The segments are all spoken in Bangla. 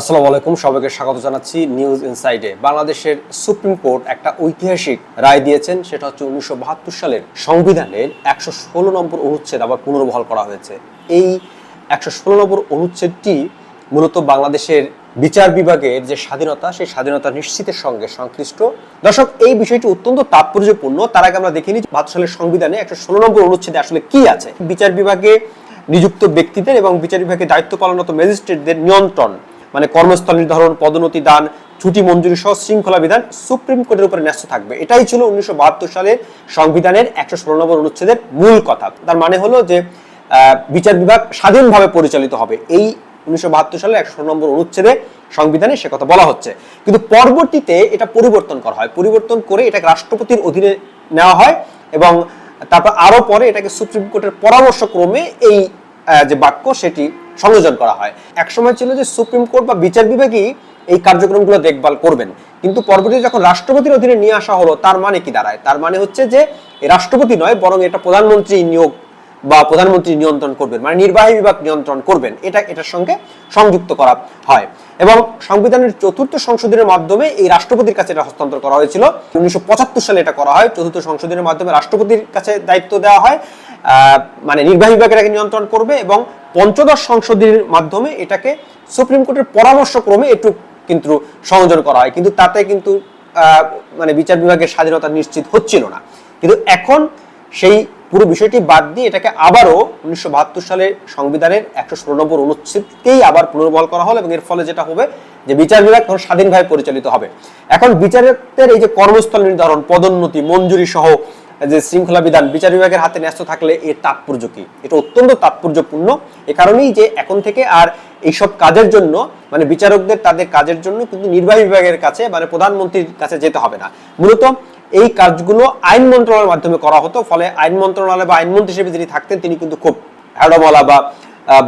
আসসালামু আলাইকুম, সবাইকে স্বাগত জানাচ্ছি নিউজ ইনসাইডে। বাংলাদেশের সুপ্রিম কোর্ট একটা ঐতিহাসিক রায় দিয়েছেন, সেটা হচ্ছে উনিশশো বাহাত্তর সালের সংবিধানের একশো ষোলো নম্বর অনুচ্ছেদ আবার পুনর্বহাল করা হয়েছে। এই একশো ষোলো নম্বর অনুচ্ছেদটি মূলত বাংলাদেশের বিচার বিভাগের যে স্বাধীনতা, সেই স্বাধীনতা নিশ্চিতের সঙ্গে সংশ্লিষ্ট। দর্শক, এই বিষয়টি অত্যন্ত তাৎপর্যপূর্ণ। তার আগে আমরা দেখিনি বাহাত্তর সালের সংবিধানে একশো ষোলো নম্বর অনুচ্ছেদে আসলে কি আছে। বিচার বিভাগে নিযুক্ত ব্যক্তিদের এবং বিচার বিভাগে দায়িত্ব পালনরত ম্যাজিস্ট্রেটদের নিয়ন্ত্রণ। মানে কর্মস্থল নির্ধারণ, পদোন্নতি দান, ছুটি মঞ্জুরি সহ শৃঙ্খলা বিধান সুপ্রিম কোর্টের উপরে ন্যস্ত থাকবে। এটাই ছিল উনিশশো সালের সংবিধানের একশো ষোলো নম্বর অনুচ্ছেদের মূল কথা। তার মানে হলো যে বিচার বিভাগ স্বাধীনভাবে পরিচালিত হবে। এই উনিশশো সালের একশো নম্বর অনুচ্ছেদে সংবিধানে সে কথা বলা হচ্ছে। কিন্তু পরবর্তীতে এটা পরিবর্তন করা হয়। পরিবর্তন করে এটাকে রাষ্ট্রপতির অধীনে নেওয়া হয় এবং তারপর আরও পরে এটাকে সুপ্রিম কোর্টের পরামর্শ ক্রমে এই যে বাক্য সেটি সংযোজন করা হয়। একসময় ছিল যে সুপ্রিম কোর্ট বা বিচার বিভাগই এই কার্যক্রমগুলো দেখভাল করবেন। কিন্তু পরবর্তীতে যখন রাষ্ট্রপতির অধীনে নিয়ে আসা হলো, তার মানে কি দাঁড়ায়? তার মানে হচ্ছে যে, রাষ্ট্রপতি নয়, বরং এটা প্রধানমন্ত্রী নিয়োগ বা প্রধানমন্ত্রী নিয়ন্ত্রণ করবেন মানে নির্বাহী বিভাগ নিয়ন্ত্রণ করবেন, এটা, এটার সঙ্গে সংযুক্ত করা হয়। এবং সংবিধানের চতুর্থ সংশোধনের মাধ্যমে এই রাষ্ট্রপতির কাছে এটা হস্তান্তর করা হয়েছিল। উনিশশো পঁচাত্তর সালে এটা করা হয়। চতুর্থ সংশোধনের মাধ্যমে রাষ্ট্রপতির কাছে দায়িত্ব দেওয়া হয়। মানে নির্বাহী বিভাগ এটাকে নিয়ন্ত্রণ করবে এবং পঞ্চদশ সংশোধনের মাধ্যমে এটাকে সুপ্রিম কোর্টের পরামর্শ ক্রমে একটু কিন্তু সংযোজন করা হয়। কিন্তু তাতে কিন্তু মানে বিচার বিভাগের স্বাধীনতা নিশ্চিত হচ্ছিল না। কিন্তু এখন সেই পুরো বিষয়টি বাদ দিয়ে এটাকে আবারও উনিশশো সালের সংবিধানের একশো ষোলো নম্বর অনুচ্ছেদকেই আবার পুনর্বহাল করা হলো এবং এর ফলে যেটা হবে যে বিচার বিভাগ এখন স্বাধীনভাবে পরিচালিত হবে। এখন বিচারকের এই যে কর্মস্থল নির্ধারণ, পদোন্নতি, মঞ্জুরি সহ যে শৃঙ্খলা বিধান, বিচার বিভাগের হাতে ন্যস্ত থাকলে এর তাৎপর্য কি? এটা অত্যন্ত তাৎপর্যপূর্ণ। এ কারণেই যে এখন থেকে আর এইসব কাজের জন্য মানে বিচারকদের তাদের কাজের জন্য কিন্তু নির্বাহী বিভাগের কাছে মানে প্রধানমন্ত্রীর কাছে যেতে হবে না। মূলত এই কাজগুলো আইন মন্ত্রণালয়ের মাধ্যমে করা হতো। ফলে আইন মন্ত্রণালয় বা আইনমন্ত্রী হিসেবে যিনি থাকতেন, তিনি কিন্তু খুব হ্যাডমলা বা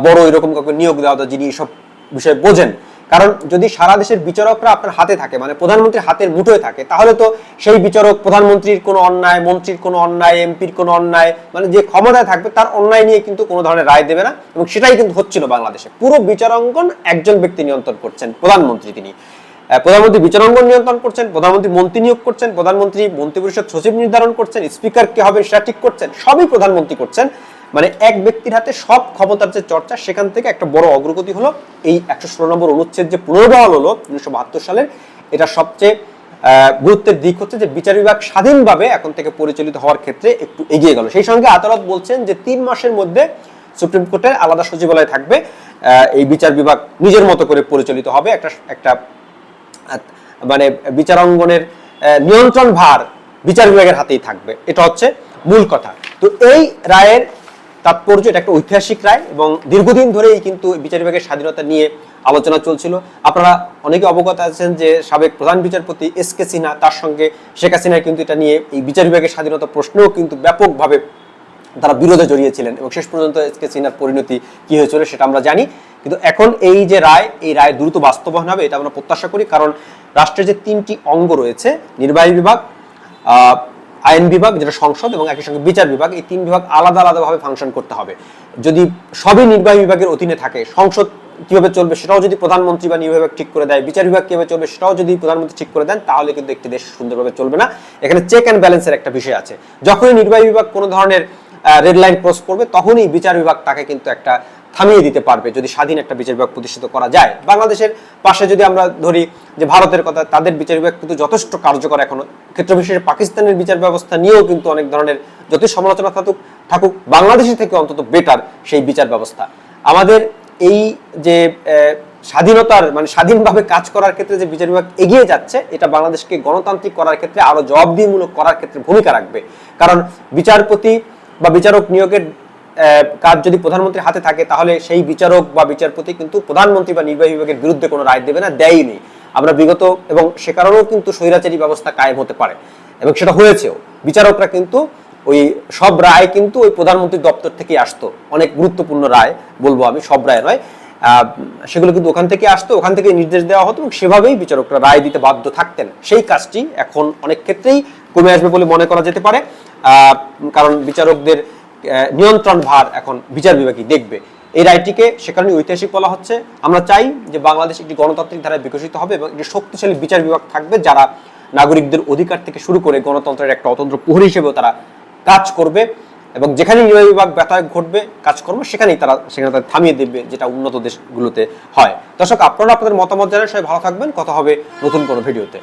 বড় এরকম কাউকে নিয়োগ দেওয়া হতো যিনি এইসব বিষয়ে বোঝেন। কারণ যদি সারা দেশের বিচারকরা আপনার হাতে থাকে মানে প্রধানমন্ত্রীর হাতের মুঠোয় থাকে, তাহলে তো সেই বিচারক, প্রধানমন্ত্রীর কোনো অন্যায়, মন্ত্রীর কোনো অন্যায়, এমপির কোনো অন্যায় মানে যে ক্ষমতায় থাকবে তার অন্যায় নিয়ে কিন্তু কোনো ধরনের রায় দেবে না। এবং সেটাই কিন্তু হচ্ছিল বাংলাদেশে। পুরো বিচারাঙ্গন একজন ব্যক্তি নিয়ন্ত্রণ করছেন প্রধানমন্ত্রী তিনি। প্রধানমন্ত্রী বিচারাঙ্গন নিয়ন্ত্রণ করছেন, প্রধানমন্ত্রী মন্ত্রী নিয়োগ করছেন, প্রধানমন্ত্রী মন্ত্রিপরিষদ সচিব নির্ধারণ করছেন, স্পিকার কে হবে সেটা ঠিক করছেন, সবই প্রধানমন্ত্রী করছেন। মানে এক ব্যক্তির হাতে সব ক্ষমতার যে চর্চা, সেখান থেকে একটা বড় অগ্রগতি হলো এই একশো ষোলো নম্বর অনুচ্ছেদ যে পুনর্বহাল হলো উনিশশো বাহাত্তর সালের, এটা সবচেয়ে গুরুত্বের দিক হচ্ছে যে বিচার বিভাগ স্বাধীনভাবে এখন থেকে পরিচালিত হওয়ার ক্ষেত্রে একটু এগিয়ে গেল। সেই সঙ্গে আদালত বলছেন যে তিন মাসের মধ্যে সুপ্রিম কোর্টের আলাদা সচিবালয় থাকবে এই বিচার বিভাগ নিজের মতো করে পরিচালিত হবে, একটা একটা মানে বিচারাঙ্গনের নিয়ন্ত্রণ ভার বিচার বিভাগের হাতেই থাকবে। এটা হচ্ছে মূল কথা। তো এই রায়ের তাৎপর্য, এটা একটা ঐতিহাসিক রায় এবং দীর্ঘদিন ধরেই কিন্তু বিচার বিভাগের স্বাধীনতা নিয়ে আলোচনা চলছিল। আপনারা অনেকে অবগত আছেন যে সাবেক প্রধান বিচারপতি এস কে সিনহা, তার সঙ্গে শেখ হাসিনা কিন্তু এটা নিয়ে এই বিচার বিভাগের স্বাধীনতা প্রশ্নেও কিন্তু ব্যাপকভাবে তারা বিরোধে জড়িয়েছিলেন এবং শেষ পর্যন্ত এস কে সিনহার পরিণতি কি হয়েছিল সেটা আমরা জানি। কিন্তু এখন এই যে রায়, এই রায় দ্রুত বাস্তবায়ন হবে, এটা আমরা প্রত্যাশা করি। কারণ রাষ্ট্রের যে তিনটি অঙ্গ রয়েছে, নির্বাহী বিভাগ আইন বিভাগ, যেটা সংসদ এবং একই সঙ্গে বিচার বিভাগ, এই তিন বিভাগ আলাদা আলাদাভাবে ফাংশন করতে হবে। যদি সবই নির্বাহী বিভাগের অধীনে থাকে, সংসদ কীভাবে চলবে সেটাও যদি প্রধানমন্ত্রী বা নির্বাহী ঠিক করে দেয়, বিচার বিভাগ কীভাবে চলবে সেটাও যদি প্রধানমন্ত্রী ঠিক করে দেন, তাহলে কিন্তু একটি দেশ সুন্দরভাবে চলবে না। এখানে চেক অ্যান্ড ব্যালেন্সের একটা বিষয় আছে। যখনই নির্বাহী বিভাগ কোনো ধরনের রেড লাইন ক্রস করবে, তখনই বিচার বিভাগ তাকে কিন্তু একটা থামিয়ে দিতে পারবে, যদি স্বাধীন একটা বিচার বিভাগ প্রতিষ্ঠিত করা যায়। বাংলাদেশের পাশে যদি আমরা ধরি যে ভারতের কথা, তাদের বিচার বিভাগ কিন্তু যথেষ্ট কার্যকর এখনও। ক্ষেত্র বিশেষে পাকিস্তানের বিচার ব্যবস্থা নিয়েও কিন্তু অনেক ধরনের যতই সমালোচনা থাকুক থাকুক। বাংলাদেশের থেকে অন্তত বেটার সেই বিচার ব্যবস্থা। আমাদের এই যে স্বাধীনতার মানে স্বাধীনভাবে কাজ করার ক্ষেত্রে যে বিচার বিভাগ এগিয়ে যাচ্ছে, এটা বাংলাদেশকে গণতান্ত্রিক করার ক্ষেত্রে আরও জবাবদিহিমূলক করার ক্ষেত্রে ভূমিকা রাখবে। কারণ বিচারপতি বা বিচারক নিয়োগের কাজ যদি প্রধানমন্ত্রীর হাতে থাকে, তাহলে সেই বিচারক বা বিচারপতি কিন্তু প্রধানমন্ত্রী বা নির্বাহী বিভাগের বিরুদ্ধে কোনো রায় দেবে না দেয়নি আমরা বিগত এবং সে কারণেও কিন্তু স্বৈরাচারী ব্যবস্থা কায়েম হতে পারে এবং সেটা হয়েছেও। বিচারকরা কিন্তু ওই সব রায় কিন্তু ওই প্রধানমন্ত্রীর দপ্তর থেকে আসতো। অনেক গুরুত্বপূর্ণ রায় বলব আমি, সব রায় নয়। সেগুলো কিন্তু ওখান থেকে আসতো, ওখান থেকে নির্দেশ দেওয়া হতো এবং সেভাবেই বিচারকরা রায় দিতে বাধ্য থাকতেন। সেই কাজটি এখন অনেক ক্ষেত্রেই কমে আসবে বলে মনে করা যেতে পারে। কারণ বিচারকদের নিয়ন্ত্রণ ভার এখন বিচার বিভাগই দেখবে। এই রায়টিকে সে কারণে ঐতিহাসিক বলা হচ্ছে। আমরা চাই যে বাংলাদেশ একটি গণতান্ত্রিক ধারায় বিকশিত হবে এবং একটি শক্তিশালী বিচার বিভাগ থাকবে যারা নাগরিকদের অধিকার থেকে শুরু করে গণতন্ত্রের একটা অতন্ত্র প্রহরী হিসেবেও তারা কাজ করবে। এবং যেখানে নির্বাহী বিভাগ ব্যথায় ঘটবে, কাজকর্ম, সেখানেই তারা, সেখানে তাদের থামিয়ে দেবে, যেটা উন্নত দেশগুলোতে হয়। দর্শক, আপনারা আপনাদের মতামত জানান, সবাই ভালো থাকবেন। কথা হবে নতুন কোনো ভিডিওতে।